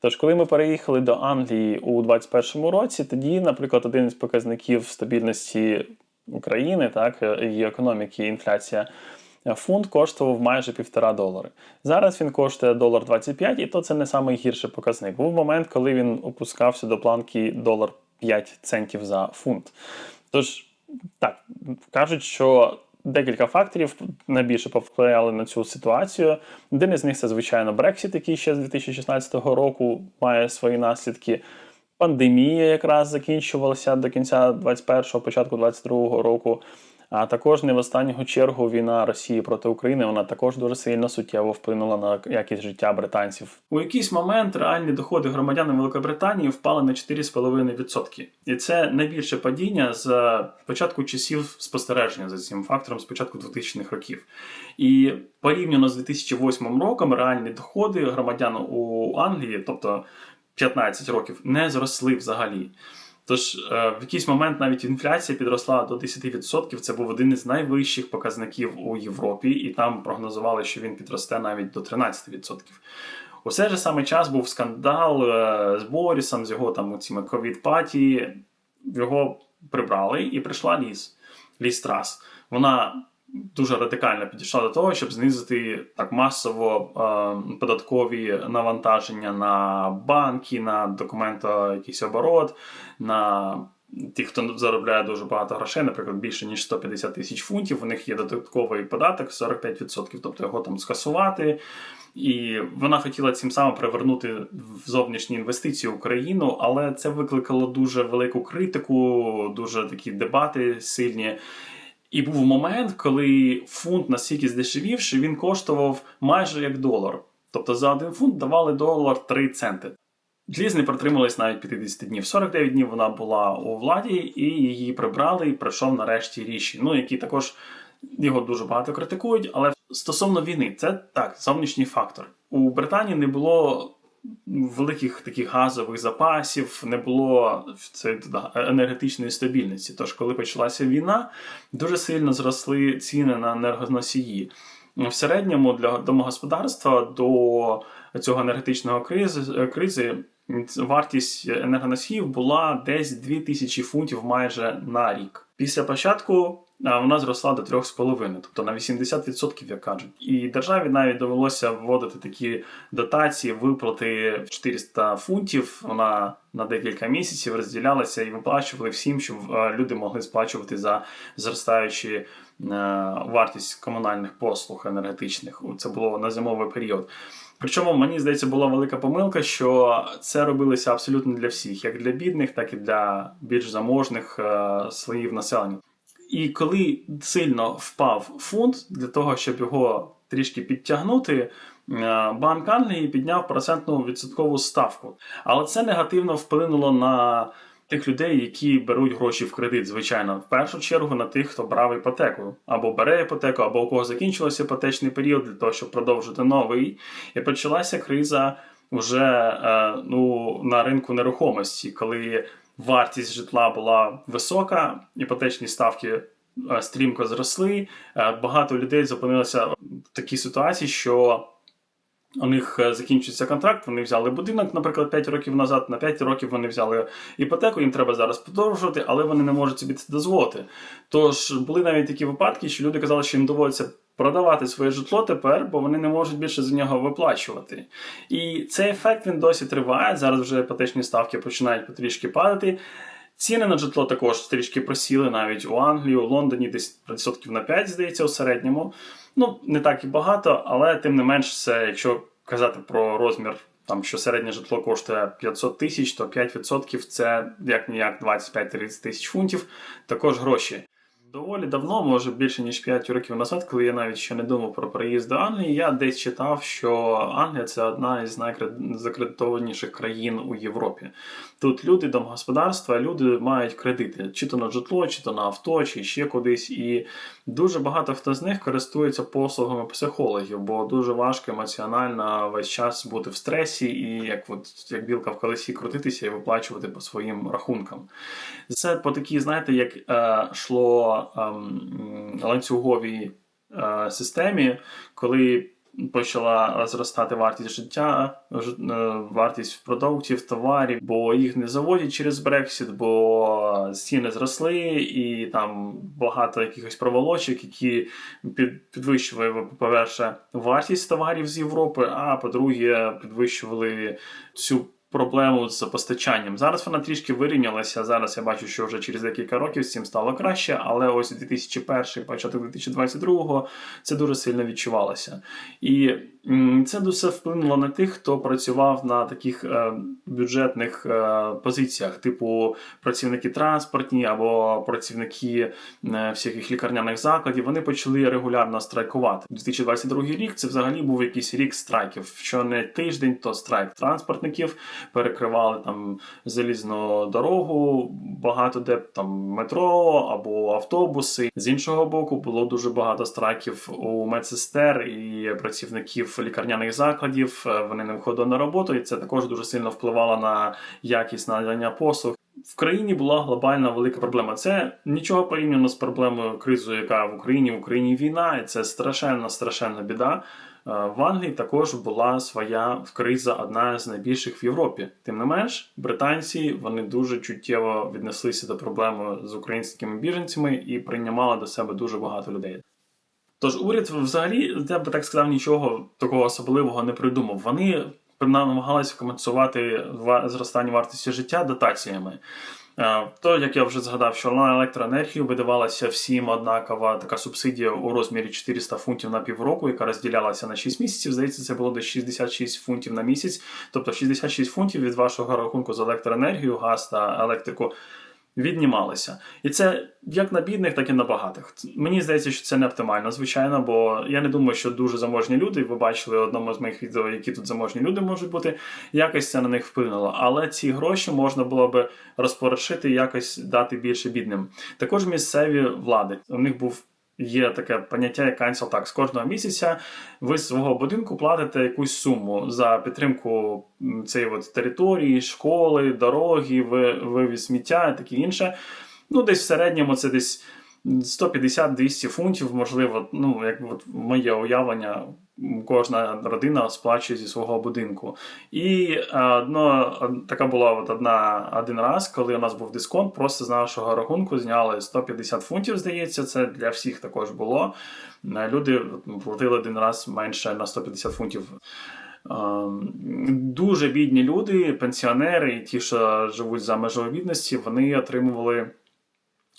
Тож, коли ми переїхали до Англії у 2021 році, тоді, наприклад, один із показників стабільності України, так, її економіки, інфляція. Фунт коштував майже півтора долари. Зараз він коштує долар 25, і то це не найгірший показник. Був момент, коли він опускався до планки долар 5 центів за фунт. Тож, так, кажуть, що декілька факторів найбільше повпливали на цю ситуацію. Один із них це, звичайно, Брексіт, який ще з 2016 року має свої наслідки. Пандемія якраз закінчувалася до кінця 21-го, початку 22-го року. А також не в останню чергу війна Росії проти України вона також дуже сильно суттєво вплинула на якість життя британців. У якийсь момент реальні доходи громадян Великобританії впали на 4,5%. І це найбільше падіння з початку часів спостереження за цим фактором з початку 2000-х років. І порівняно з 2008 роком реальні доходи громадян у Англії, тобто 15 років, не зросли взагалі. Тож е, в якийсь момент навіть інфляція підросла до 10%. Це був один із найвищих показників у Європі, і там прогнозували, що він підросте навіть до 13%. У цей же саме час був скандал е, з Борісом, з його там цими ковід-паті. Його прибрали, і прийшла ліс, ліс Трас. Вона дуже радикально підійшла до того, щоб знизити так масово е, податкові навантаження на банки, на документа якийсь оборот, на тих, хто заробляє дуже багато грошей, наприклад, більше ніж 150 тисяч фунтів. У них є додатковий податок 45%, тобто його там скасувати. І вона хотіла цим самим привернути в зовнішні інвестиції в Україну, але це викликало дуже велику критику, дуже такі дебати сильні. І був момент, коли фунт настільки здешевів, що він коштував майже як долар. Тобто за один фунт давали долар 3 центи. Ліз не протрималась навіть 50 днів. 49 днів вона була у владі, і її прибрали, і прийшов нарешті ріші. Ну, які також його дуже багато критикують. Але стосовно війни, це так, зовнішній фактор. У Британії не було великих таких газових запасів, не було це, енергетичної стабільності. Тож, коли почалася війна, дуже сильно зросли ціни на енергоносії. В середньому для домогосподарства до цього енергетичного кризи, кризи вартість енергоносіїв була десь 2000 фунтів майже на рік. Після початку вона зросла до 3,5, тобто на 80%, як кажуть. І державі навіть довелося вводити такі дотації, виплати 400 фунтів. Вона на декілька місяців розділялася і виплачували всім, щоб люди могли сплачувати за зростаючі вартість комунальних послуг енергетичних. Це було на зимовий період. Причому мені здається, була велика помилка, що це робилося абсолютно для всіх, як для бідних, так і для більш заможних слоїв населення. І коли сильно впав фунт для того, щоб його трішки підтягнути, Банк Англії підняв процентну відсоткову ставку. Але це негативно вплинуло на тих людей, які беруть гроші в кредит, звичайно, в першу чергу на тих, хто брав іпотеку, або бере іпотеку, або у кого закінчився іпотечний період для того, щоб продовжити новий. І почалася криза вже ну, на ринку нерухомості, коли вартість житла була висока, іпотечні ставки стрімко зросли. Багато людей зупинилося в такій ситуації, що у них закінчується контракт, вони взяли будинок, наприклад, 5 років назад, на 5 років вони взяли іпотеку, їм треба зараз продовжувати, але вони не можуть собі це дозволити. Тож були навіть такі випадки, що люди казали, що їм доводиться продавати своє житло тепер, бо вони не можуть більше за нього виплачувати. І цей ефект він досі триває. Зараз вже іпотечні ставки починають потрішки падати. Ціни на житло також трішки просіли навіть у Англії, у Лондоні десь відсотків на 5, здається, у середньому. Ну, не так і багато, але тим не менш, це, якщо казати про розмір, там що середнє житло коштує 500 тисяч, то 5% це як ніяк 25-30 тисяч фунтів, також гроші. Доволі давно, може більше ніж 5 років назад, коли я навіть ще не думав про приїзд до Англії, я десь читав, що Англія це одна із найзакредитованіших країн у Європі. Тут люди, домогосподарства, люди мають кредити, чи то на житло, чи то на авто, чи ще кудись. І дуже багато хто з них користується послугами психологів, бо дуже важко емоціонально весь час бути в стресі і як от як білка в колесі крутитися і виплачувати по своїм рахункам. Це по такій, знаєте, як е, шло ланцюговій е, системі, коли почала зростати вартість життя, е, вартість продуктів, товарів, бо їх не заводять через Брексіт, бо ціни зросли, і там багато якихось проволочок, які підвищували, по-перше, вартість товарів з Європи, а по-друге, підвищували цю. Проблему з постачанням. Зараз вона трішки вирівнялася. Зараз я бачу, що вже через декілька років з цим стало краще, але ось 2001, початок 2022 це дуже сильно відчувалося. І це дуже вплинуло на тих, хто працював на таких е, бюджетних е, позиціях, типу працівники транспортні або працівники е, всяких лікарняних закладів. Вони почали регулярно страйкувати. 2022 рік це взагалі був якийсь рік страйків. Що не тиждень, то страйк транспортників перекривали там залізну дорогу, багато де там метро або автобуси. З іншого боку, було дуже багато страйків у медсестер і працівників лікарняних закладів. Е, Вони не виходили на роботу, і це також дуже сильно впливало на якість надання послуг. В країні була глобальна велика проблема. Це нічого порівняно з проблемою кризою, яка в Україні в Україні війна, і це страшенна, страшенна біда. Е, В Англії також була своя криза, одна з найбільших в Європі. Тим не менш, британці вони дуже чуттєво віднеслися до проблеми з українськими біженцями і приймали до себе дуже багато людей. Тож уряд взагалі, я би так сказав, нічого такого особливого не придумав. Вони намагалися компенсувати ва- зростання вартості життя дотаціями. Е, То, як я вже згадав, що на електроенергію видавалася всім однакова така субсидія у розмірі 400 фунтів на півроку, яка розділялася на 6 місяців. Здається, це було десь 66 фунтів на місяць. Тобто 66 фунтів від вашого рахунку за електроенергію, газ та електрику віднімалися. І це як на бідних, так і на багатих. Мені здається, що це не оптимально, звичайно, бо я не думаю, що дуже заможні люди, ви бачили одному з моїх відео, які тут заможні люди можуть бути, якось це на них вплинуло. Але ці гроші можна було би розпорошити, якось дати більше бідним. Також місцеві влади. У них був. Є таке поняття як cancel tax. Кожного місяця ви з свого будинку платите якусь суму за підтримку цієї от території, школи, дороги, ви- вивіз сміття і таке інше. Ну, десь в середньому це десь 150-200 фунтів, можливо, ну, як от моє уявлення, кожна родина сплачує зі свого будинку. І е, одно, така була от одна один раз, коли у нас був дисконт, просто з нашого рахунку зняли 150 фунтів, здається, це для всіх також було. Е, Люди платили один раз менше на 150 фунтів. Ем, Дуже бідні люди, пенсіонери, ті, що живуть за межою бідності, вони отримували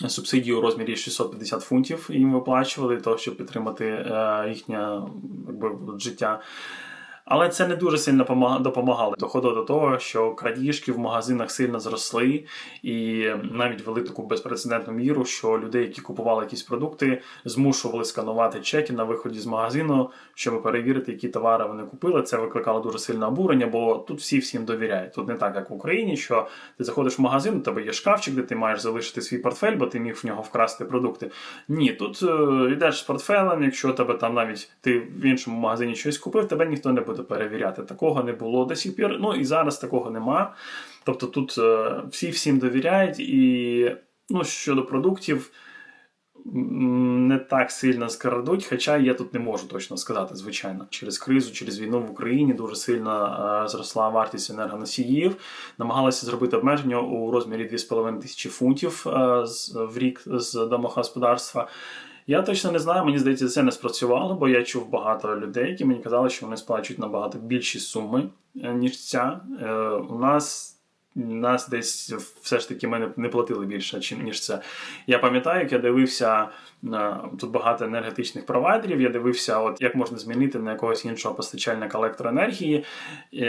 субсидію у розмірі 650 фунтів їм виплачували, для того, щоб підтримати е, їхнє якби, життя. Але це не дуже сильно допомагало. Доходило до того, що крадіжки в магазинах сильно зросли, і навіть вели таку безпрецедентну міру, що людей, які купували якісь продукти, змушували сканувати чеки на виході з магазину, щоб перевірити, які товари вони купили. Це викликало дуже сильне обурення, бо тут всі всім довіряють. Тут не так, як в Україні, що ти заходиш в магазин, у тебе є шкафчик, де ти маєш залишити свій портфель, бо ти міг в нього вкрасти продукти. Ні, тут е, йдеш з портфелем, якщо тебе там навіть ти в іншому магазині щось купив, тебе ніхто не буде перевіряти. Такого не було до сих пір. Ну і зараз такого нема. Тобто тут е, всі всім довіряють, і ну, щодо продуктів. Не так сильно скрадуть, хоча я тут не можу точно сказати, звичайно. Через кризу, через війну в Україні дуже сильно е, зросла вартість енергоносіїв. Намагалися зробити обмеження у розмірі 2,5 тисячі фунтів е, в рік з домогосподарства. Я точно не знаю, мені здається, це не спрацювало, бо я чув багато людей, які мені казали, що вони сплачують набагато більші суми, е, ніж ця. Е, У нас. Нас десь все ж таки ми не- платили більше, ніж це. Я пам'ятаю, як я дивився на тут багато енергетичних провайдерів. Я дивився, от як можна змінити на якогось іншого постачальника електроенергії,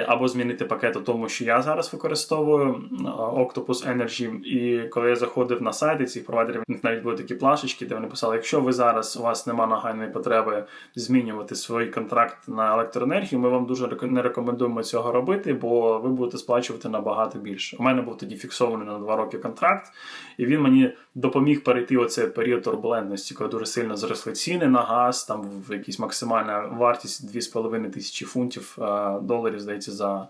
або змінити пакет у тому, що я зараз використовую е, Octopus Energy. І коли я заходив на сайти цих провайдерів, них навіть були такі плашечки, де вони писали: якщо ви зараз у вас немає нагальної потреби змінювати свій контракт на електроенергію, ми вам дуже не рекомендуємо цього робити, бо ви будете сплачувати набагато більше. У мене був тоді фіксований на два роки контракт, і він мені допоміг перейти оцей період турбулентності, коли дуже сильно зросли ціни на газ, там в якісь максимальна вартість 2,5 тисячі фунтів е, доларів, здається, за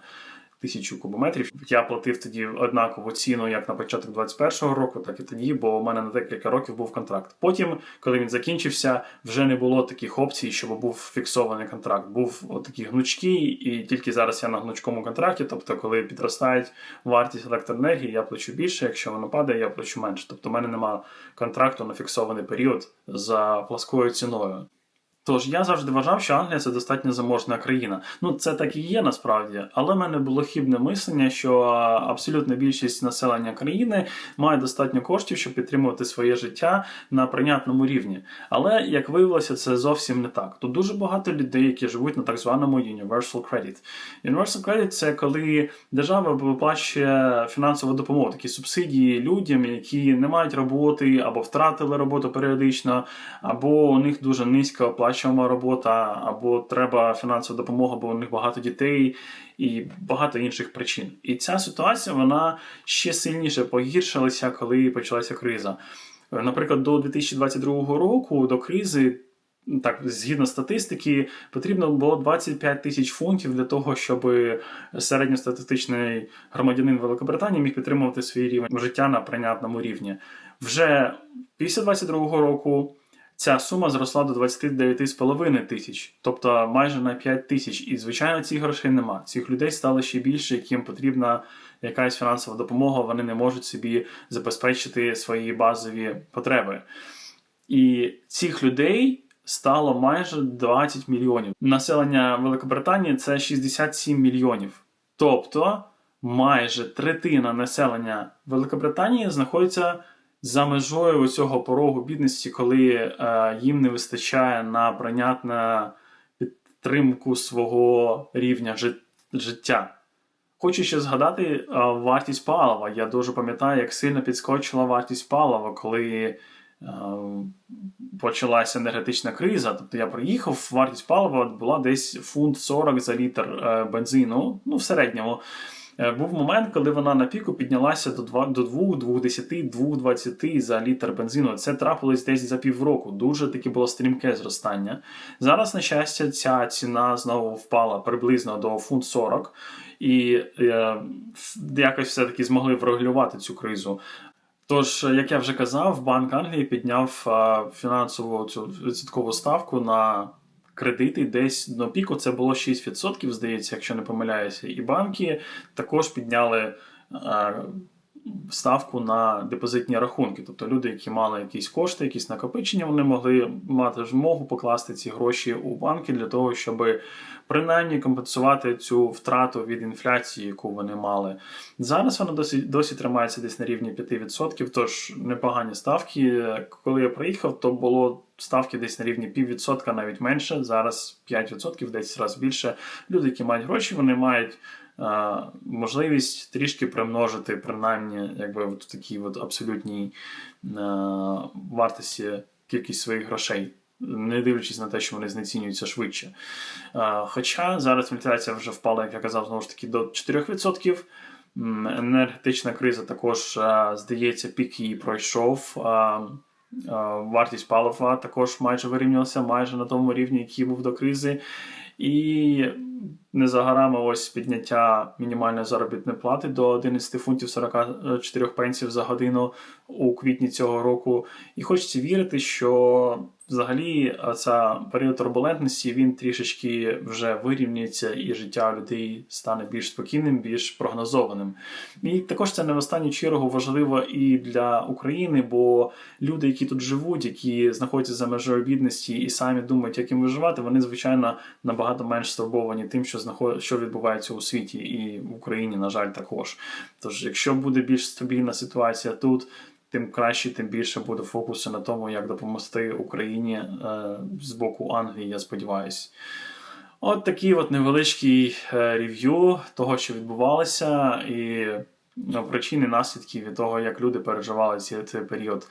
тисячу кубометрів. Я платив тоді однакову ціну як на початок 21-го року, так і тоді, бо у мене на декілька років був контракт. Потім, коли він закінчився, вже не було таких опцій, щоб був фіксований контракт. Був отакий гнучкий, і тільки зараз я на гнучкому контракті. Тобто, коли підростають вартість електроенергії, я плачу більше. Якщо воно падає, я плачу менше. Тобто, у мене немає контракту на фіксований період за пласкою ціною. Тож я завжди вважав, що Англія це достатньо заможна країна. Ну це так і є насправді, але в мене було хібне мислення, що абсолютна більшість населення країни має достатньо коштів, щоб підтримувати своє життя на прийнятному рівні. Але як виявилося, це зовсім не так. Тут дуже багато людей, які живуть на так званому Universal Credit. Universal Credit – це коли держава виплачує фінансову допомогу, такі субсидії людям, які не мають роботи або втратили роботу періодично, або у них дуже низька оплачувана робота, або треба фінансова допомога, бо у них багато дітей і багато інших причин. І ця ситуація вона ще сильніше погіршилася, коли почалася криза. Наприклад, до 2022 року, до кризи. Так, згідно статистики, потрібно було 25 тисяч фунтів для того, щоб середньостатистичний громадянин Великобританії міг підтримувати свій рівень життя на прийнятному рівні. Вже після 22 року ця сума зросла до 29,5 тисяч, тобто майже на 5 тисяч. І, звичайно, цих грошей нема. Цих людей стало ще більше, яким потрібна якась фінансова допомога, вони не можуть собі забезпечити свої базові потреби. І цих людей стало майже 20 мільйонів. Населення Великобританії це 67 мільйонів. Тобто майже третина населення Великобританії знаходиться за межою цього порогу бідності, коли е, їм не вистачає на прийнятну підтримку свого рівня жит- життя. Хочу ще згадати е, вартість палива. Я дуже пам'ятаю, як сильно підскочила вартість палива, коли е, почалася енергетична криза. Тобто я приїхав, вартість палива була десь фунт 40 за літр бензину, ну в середньому. Е, Був момент, коли вона на піку піднялася до 2, до 2, 2,10, 2,20 за літр бензину. Це трапилось десь за півроку. Дуже таке було стрімке зростання. Зараз, на щастя, ця ціна знову впала приблизно до фунт 40. І е, якось все-таки змогли врегулювати цю кризу. Тож, як я вже казав, Банк Англії підняв е, фінансову цю відсоткову ставку на кредити десь до піку. Це було 6%, здається, якщо не помиляюся. І банки також підняли е, ставку на депозитні рахунки. Тобто люди, які мали якісь кошти, якісь накопичення, вони могли мати змогу покласти ці гроші у банки для того, щоб принаймні компенсувати цю втрату від інфляції, яку вони мали. Зараз вона досі, досі тримається десь на рівні 5%, тож непогані ставки. Коли я приїхав, то було ставки десь на рівні піввідсотка, навіть менше. Зараз 5%, 10 разів більше. Люди, які мають гроші, вони мають. Можливість трішки примножити, принаймні, якби в такій от абсолютній вартості кількість своїх грошей, не дивлячись на те, що вони знецінюються швидше. Хоча зараз інфляція вже впала, як я казав, знову ж таки до 4%. Енергетична криза також, здається, пік її пройшов. Вартість палива також майже вирівнялася, майже на тому рівні, який був до кризи. І не за горами ось підняття мінімальної заробітної плати до 11 фунтів 44 пенсів за годину у квітні цього року. І хочеться вірити, що взагалі ця період турбулентності він трішечки вже вирівняється, і життя людей стане більш спокійним, більш прогнозованим. І також це не в останню чергу важливо і для України, бо люди, які тут живуть, які знаходяться за межою бідності і самі думають, як їм виживати, вони звичайно набагато менш стурбовані тим, що знаход... що відбувається у світі, і в Україні, на жаль, також. Тож, якщо буде більш стабільна ситуація тут. Тим краще, тим більше буде фокусу на тому, як допомогти Україні е, з боку Англії, я сподіваюся. От такий от невеличкий е, рев'ю того, що відбувалося, і ну, причини, наслідки від того, як люди переживали цей період